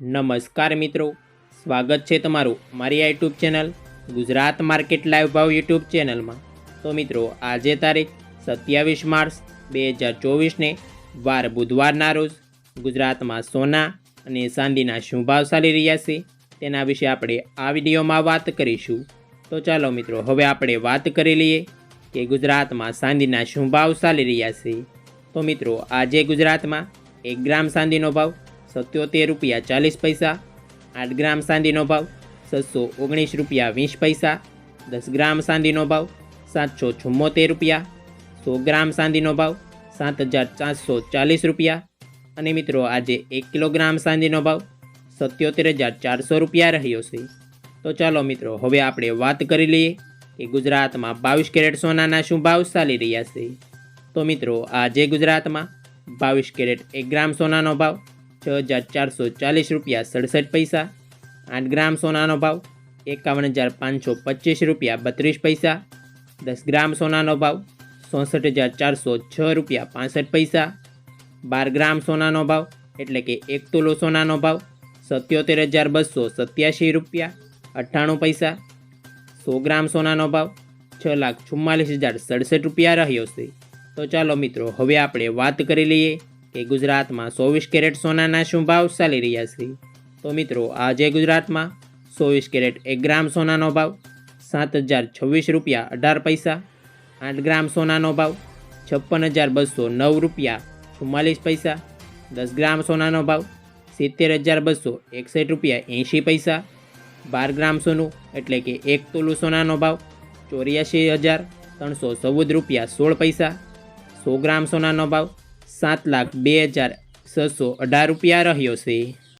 નમસ્કાર મિત્રો, સ્વાગત છે તમારું મારી આ YouTube channel Gujarat market live ભાવ યુટ્યુબ ચેનલમાં. તો મિત્રો, આજે તારીખ સત્યાવીસ માર્ચ બે હજાર ચોવીસને વાર બુધવારના રોજ ગુજરાતમાં સોના અને ચાંદીના શું ભાવ ચાલી રહ્યા છે તેના વિશે આપણે આ વિડીયોમાં વાત કરીશું. તો ચાલો મિત્રો, હવે આપણે વાત કરી લઈએ કે ગુજરાતમાં ચાંદીના શું ભાવ ચાલી રહ્યા છે. તો મિત્રો, આજે ગુજરાતમાં એક ગ્રામ ચાંદીનો ભાવ સત્યોતેર રૂપિયા ચાલીસ પૈસા, આઠ ગ્રામ ચાંદીનો ભાવ છસો ઓગણીસ રૂપિયા વીસ પૈસા, દસ ગ્રામ ચાંદીનો ભાવ સાતસો ચુમ્મોતેર રૂપિયા, સો ગ્રામ ચાંદીનો ભાવ સાત હજાર ચારસો ચાલીસ રૂપિયા અને મિત્રો આજે એક કિલોગ્રામ ચાંદીનો ભાવ સત્યોતેર હજાર ચારસો રૂપિયા રહ્યો છે. તો ચાલો મિત્રો, હવે આપણે વાત કરી લઈએ કે ગુજરાતમાં બાવીસ કેરેટ સોનાના શું ભાવ ચાલી રહ્યા છે. તો મિત્રો, આજે ગુજરાતમાં બાવીસ કેરેટ એક ગ્રામ સોનાનો ભાવ છ હજાર ચારસો ચાલીસ રૂપિયા સડસઠ પૈસા. આઠ ગ્રામ સોનાનો ભાવ એકાવન હજાર પાંચસો પચીસ રૂપિયા બત્રીસ પૈસા. દસ ગ્રામ સોનાનો ભાવ ચોસઠ હજાર ચારસો છ રૂપિયા પાસઠ પૈસા. બાર ગ્રામ સોનાનો ભાવ એટલે કે એક તોલો સોનાનો ભાવ સત્યોતેર હજાર બસો સત્યાસી રૂપિયા અઠ્ઠાણું પૈસા. સો ગ્રામ સોનાનો ભાવ છ લાખ ચુમ્માલીસ હજાર સડસઠ રૂપિયા રહ્યો છે. તો ચાલો મિત્રો, હવે આપણે વાત કરી લઈએ કે ગુજરાતમાં ચોવીસ કેરેટ સોનાના શું ભાવ ચાલી રહ્યા છે? તો મિત્રો, આજે ગુજરાતમાં ચોવીસ કેરેટ એક ગ્રામ સોનાનો ભાવ, સાત હજાર છવ્વીસ રૂપિયા અઢાર પૈસા, આઠ ગ્રામ સોનાનો ભાવ, છપ્પન હજાર બસો નવ રૂપિયા ચુમ્માલીસ પૈસા, દસ ગ્રામ સોનાનો ભાવ, સિત્તેર હજાર બસો એકસઠ રૂપિયા એંશી પૈસા, બાર ગ્રામ સોનું એટલે કે એક તોલું સોનાનો ભાવ, ચોર્યાસી હજાર ત્રણસો ચૌદ રૂપિયા સોળ પૈસા, સો ગ્રામ સોનાનો ભાવ સાત લાખ બે હજાર છસો અઢાર રૂપિયા રહ્યો છે.